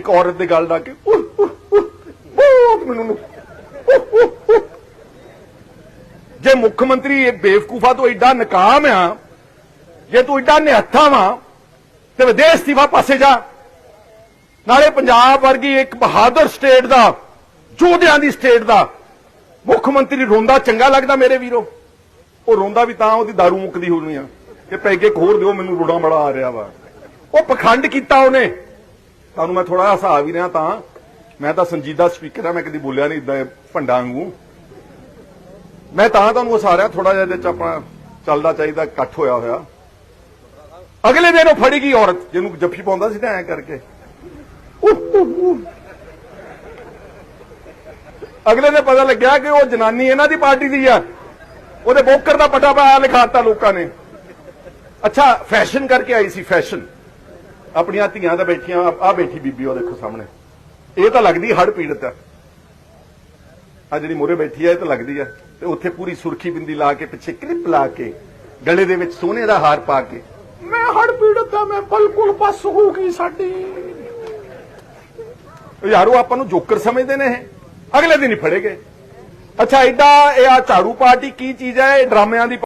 ਇੱਕ ਔਰਤ ਦੇ ਗੱਲ ਡਾ ਕੇ ਬਹੁਤ ਮੈਨੂੰ ਜੇ ਮੁੱਖ ਮੰਤਰੀ ਇਹ ਬੇਵਕੂਫਾ ਤੋਂ ਐਡਾ ਨਕਾਮ ਆ, ਜੇ ਤੂੰ ਐਡਾ ਨਿਹੱਥਾ ਵਾ, ਤੇ ਵਿਦੇਸ਼ ਅਸਤੀਫਾ ਪਾਸੇ ਜਾ। ਨਾਲੇ ਪੰਜਾਬ ਵਰਗੀ ਇੱਕ ਬਹਾਦਰ ਸਟੇਟ ਦਾ, ਯੋਧਿਆਂ ਦੀ ਸਟੇਟ ਦਾ ਮੁੱਖ ਮੰਤਰੀ ਰੋਂਦਾ ਚੰਗਾ ਲੱਗਦਾ ਮੇਰੇ ਵੀਰੋ। ਉਹ ਰੋਂਦਾ ਵੀ ਤਾਂ ਉਹਦੀ दारू ਮੁੱਕਦੀ ਹੋਣੀ ਆ। ਕਿ ਪੈਗੇ ਖੋਰ ਦਿਓ, ਮੈਨੂੰ ਰੋਣਾ ਬੜਾ ਆ ਰਿਹਾ ਵਾ। ਉਹ ਪਖੰਡ ਕੀਤਾ ਉਹਨੇ। ਤੁਹਾਨੂੰ ਮੈਂ ਥੋੜਾ ਹਸਾ ਵੀ ਰਿਹਾ ਤਾਂ। ਮੈਂ ਤਾਂ ਸੰਜੀਦਾ ਸਪੀਕਰ ਆ, ਮੈਂ ਕਦੀ ਬੋਲਿਆ ਨਹੀਂ ਇਦਾਂ ਭੰਡਾ ਵਾਂਗੂ। ਮੈਂ ਤਾਂ ਤੁਹਾਨੂੰ ਹਸਾ ਰਿਹਾ ਥੋੜਾ ਜਿਹਾ ਇਹਦੇ ਆਪਣਾ ਚੱਲਦਾ ਚਾਹੀਦਾ, ਇਕੱਠ ਹੋਇਆ ਹੋਇਆ। ਅਗਲੇ ਦਿਨ ਉਹ ਫੜੀ ਗਈ ਔਰਤ, ਜਿਹਨੂੰ ਜੱਫੀ ਪਾਉਂਦਾ ਸੀ ਤਾਂ ਐ ਕਰਕੇ। ਅਗਲੇ ਦਿਨ ਪਤਾ ਲੱਗਿਆ ਕਿ ਉਹ ਜਨਾਨੀ ਇਹਨਾਂ ਦੀ ਪਾਰਟੀ ਦੀ ਆ। ਉਹਦੇ ਬੋਕਰ ਦਾ ਪਟਾ ਪਾਇਆ ਲਿਖਾਤਾ ਲੋਕਾਂ ਨੇ। ਅੱਛਾ, ਫੈਸ਼ਨ ਕਰਕੇ ਆਈ ਸੀ, ਫੈਸ਼ਨ। ਆਪਣੀਆਂ ਧੀਆਂ ਦਾ ਬੈਠੀਆਂ ਆ ਬੈਠੀ ਬੀਬੀ ਉਹ ਦੇਖੋ ਸਾਹਮਣੇ। ਇਹ ਤਾਂ ਲੱਗਦੀ ਹੜ ਪੀੜਤ ਆ ਆ ਜਿਹੜੀ ਮੋਰੇ ਬੈਠੀ ਆ ਇਹ ਤਾਂ ਲੱਗਦੀ ਆ ਤੇ ਉੱਥੇ ਪੂਰੀ ਸੁਰਖੀ ਬਿੰਦੀ ਲਾ ਕੇ ਪਿੱਛੇ ਕਲਿੱਪ ਲਾ ਕੇ ਗਲੇ ਦੇ ਵਿੱਚ ਸੋਨੇ ਦਾ ਹਾਰ ਪਾ ਕੇ। ਮੈਂ ਹੜ ਪੀੜਤ ਆ ਮੈਂ ਬਿਲਕੁਲ ਬਸ ਹੋ ਗਈ ਸਾਡੀ। ਯਾਰੋ ਆਪਾਂ ਨੂੰ ਜੋਕਰ ਸਮਝਦੇ ਨੇ ਇਹ। ਅਗਲੇ ਦਿਨ ਹੀ ਫੜੇ ਗਏ ਅੱਛਾ ਐਡਾ ਇਹ ਆ ਝਾੜੂ ਪਾਰਟੀ ਕੀ ਚੀਜ਼ ਹੈ? ਇਹ ਡਰਾਮਿਆਂ ਦੀ